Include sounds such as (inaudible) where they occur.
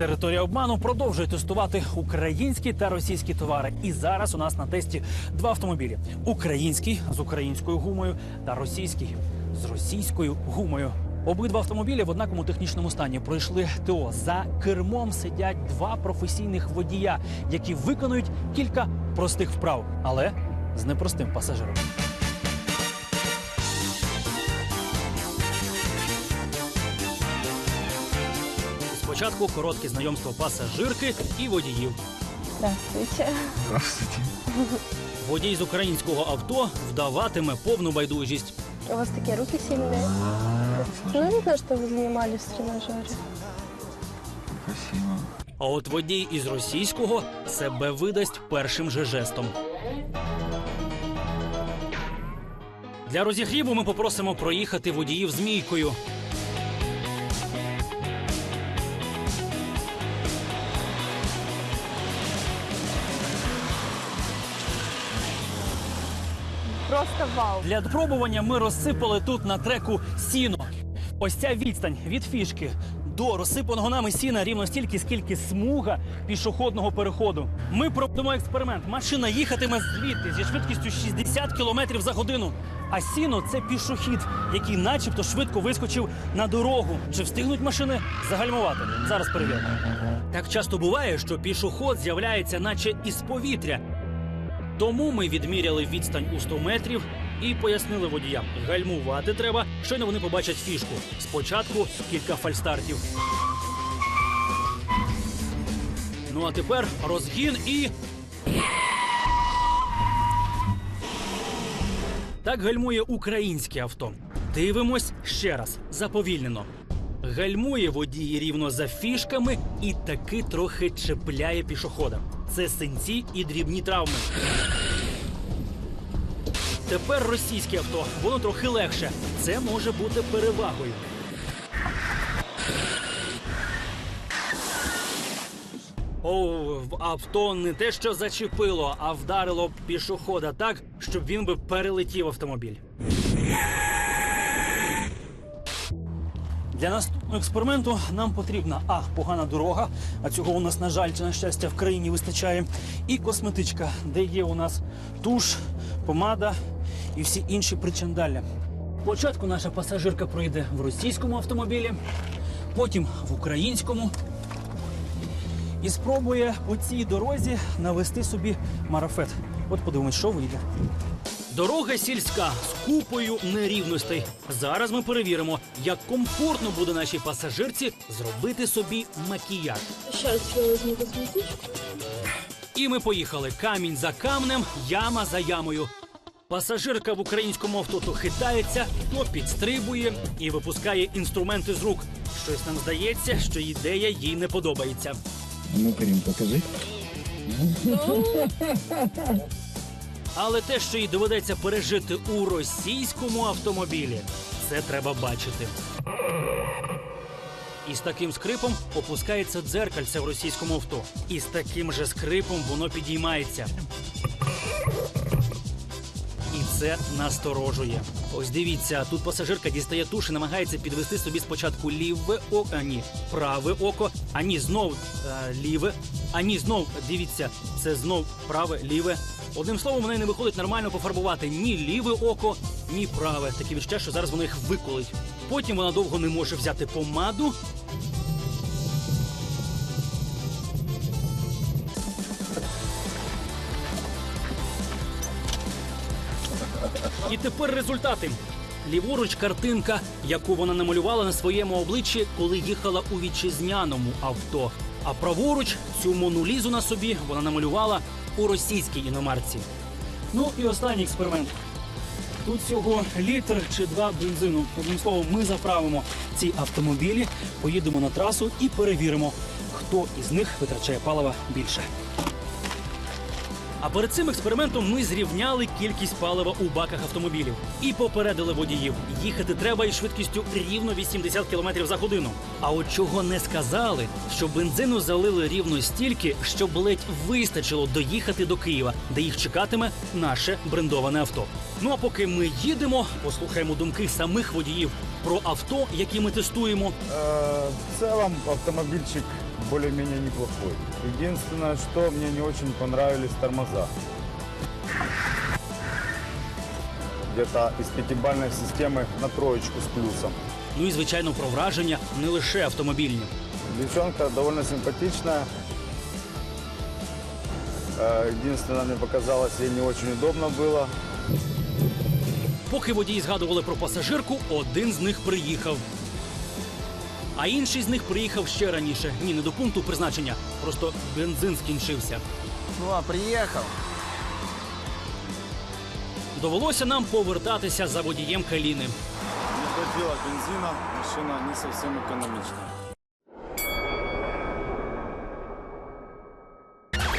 Територія обману продовжує тестувати українські та російські товари. І зараз у нас на тесті два автомобілі: український з українською гумою та російський з російською гумою. Обидва автомобілі в однаковому технічному стані пройшли ТО. За кермом сидять два професійних водія, які виконують кілька простих вправ, але з непростим пасажиром. Спочатку коротке знайомство пасажирки і водіїв. Здравствуйте. Здравствуйте. Водій з українського авто вдаватиме повну байдужість. У вас такие руки сильные. Ну, видно, что вы занимались в тренажере. Спасибо. А от водій із російського себе видасть першим же жестом. Для розігріву ми попросимо проїхати водіїв змійкою. Просто вау. Для випробування ми розсипали тут на треку сіно. Ось ця відстань від фішки до розсипаного нами сіна рівно стільки, скільки смуга пішохідного переходу. Ми проведемо експеримент. Машина їхатиме звідти зі швидкістю 60 км за годину. А сіно це пішохід, який начебто швидко вискочив на дорогу. Чи встигнуть машини загальмувати? Зараз перевіримо. Так часто буває, що пішоход з'являється, наче із повітря. Тому ми відміряли відстань у 100 метрів і пояснили водіям, гальмувати треба, щойно вони побачать фішку. Спочатку кілька фальстартів. Ну а тепер розгін і. Так гальмує українське авто. Дивимось ще раз, заповільнено. Гальмує водій рівно за фішками і таки трохи чіпляє пішохода. Це синці і дрібні травми. Тепер російське авто, воно трохи легше. Це може бути перевагою. О, в авто не те, що зачепило, а вдарило пішохода так, щоб він би перелетів автомобіль. Для наступного експерименту нам потрібна а погана дорога, а цього у нас, на жаль, чи на щастя, в країні вистачає, і косметичка, де є у нас туш, помада і всі інші причандалля. Спочатку наша пасажирка пройде в російському автомобілі, потім в українському і спробує по цій дорозі навести собі марафет. От подивимось, що вийде. Дорога сільська з купою нерівностей. Зараз ми перевіримо, як комфортно буде нашій пасажирці зробити собі макіяж. Я косметичку. І ми поїхали камінь за камнем, яма за ямою. Пасажирка в українському авто то хитається, то підстрибує і випускає інструменти з рук. Щось нам здається, що ідея їй не подобається. Ну, Карин, покажи. (laughs) Але те, що їй доведеться пережити у російському автомобілі, це треба бачити. І з таким скрипом опускається дзеркальце в російському авто. І з таким же скрипом воно підіймається. І це насторожує. Ось дивіться, тут пасажирка дістає туш і намагається підвести собі спочатку ліве око, а ні, праве око, а ні, знов е, ліве, а ні, знов дивіться, це знов праве, ліве. Одним словом, неї не виходить нормально пофарбувати ні ліве око, ні праве. Таке відчуття, що зараз воно їх виколить. Потім вона довго не може взяти помаду. І тепер результати. Ліворуч картинка, яку вона намалювала на своєму обличчі, коли їхала у вітчизняному авто. А праворуч цю монулізу на собі вона намалювала у російській іномарці. Ну і останній експеримент. Тут всього літр чи два бензину. Одним словом, ми заправимо ці автомобілі, поїдемо на трасу і перевіримо, хто із них витрачає палива більше. А перед цим експериментом ми зрівняли кількість палива у баках автомобілів і попередили водіїв. Їхати треба із швидкістю рівно 80 км за годину. А от чого не сказали, що бензину залили рівно стільки, щоб ледь вистачило доїхати до Києва, де їх чекатиме наше брендоване авто. Ну а поки ми їдемо, послухаємо думки самих водіїв про авто, які ми тестуємо. Э, В целом автомобильчик более-менее неплохой. Единственное, что мне не очень понравились тормоза. Где-то из пятибалльной системы на троечку с плюсом. Ну і звичайно про враження не лише автомобільні. Девчонка довольно симпатичная. Э, Единственное, мне показалось, ей не очень удобно было. Поки водії згадували про пасажирку, один з них приїхав. А інший з них приїхав ще раніше. Ні, не до пункту призначення. Просто бензин скінчився. Ну а приїхав. Довелося нам повертатися за водієм Каліни. Не хватило бензина, машина не зовсім экономичная.